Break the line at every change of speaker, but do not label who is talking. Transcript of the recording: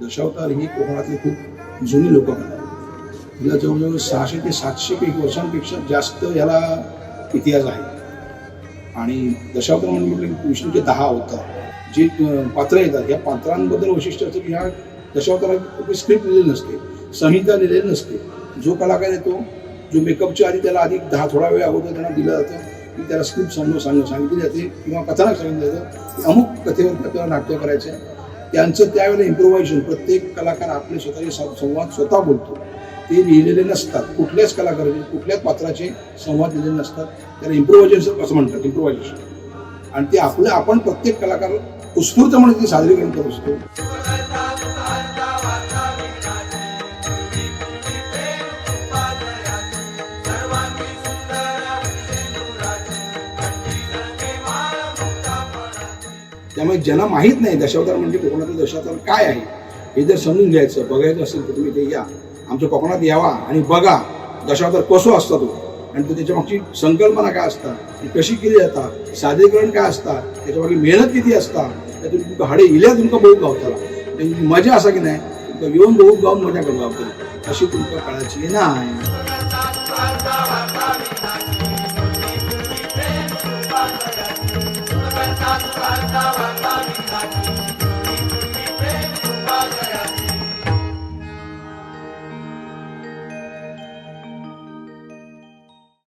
दशावतार ही कोकणातली खूप जुनी लोक आहे तिला जवळजवळ सहाशे ते सातशे काही वर्षांपेक्षा जास्त याला इतिहास आहे. आणि दशावतार म्हणजे म्हटलं की विष्णूचे दहा अवतार. जे पात्र पात्रं येतात या पात्रांबद्दल वैशिष्ट्य असतं की ह्या दशावतारात स्क्रिप्ट लिहिलेली नसते संहिता लिहिलेली नसते. जो कलाकार येतो जो मेकअपच्या आधी त्याला आधी दहा थोडा वेळ अगोदर त्यांना दिलं जातं की त्याला स्क्रिप्ट समजून सांग सांगितली जाते किंवा कथानक सांगितलं जातं अमुक कथेवर आपल्याला नाट्य करायचं आहे त्यांचं त्यावेळेला इम्प्रोव्हायझेशन प्रत्येक कलाकार आपले स्वतःचे संवाद स्वतः बोलतो. ते लिहिलेले नसतात. कुठल्याच कलाकाराचे कुठल्याच पात्राचे संवाद लिहिलेले नसतात. त्याला इम्प्रोव्हायझेशन असं म्हणतात इम्प्रोव्हायझेशन आणि ते आपलं आपण प्रत्येक कलाकार उत्स्फूर्तपणे ते सादरीकरण करत असतो. त्यामुळे ज्यांना माहीत नाही दशावतार म्हणजे कोकणातील दशावतार काय आहे हे जर समजून घ्यायचं बघायचं असेल तर तुम्ही ते या. आमच्या कोकणात यावा आणि बघा दशावतार कसो असता तो. आणि तो त्याच्यामागची संकल्पना काय असतात ती कशी केली जातात सादरीकरण काय असतात त्याच्यामागे मेहनत किती असतात त्यातून तुमकां हाडे इल्या तुमका बघू गावताला त्यांची म्हणजे मजा असा की नाही तुमकां येऊन बघू गाव मजा करून गावतली अशी तुमकां कळायची नाही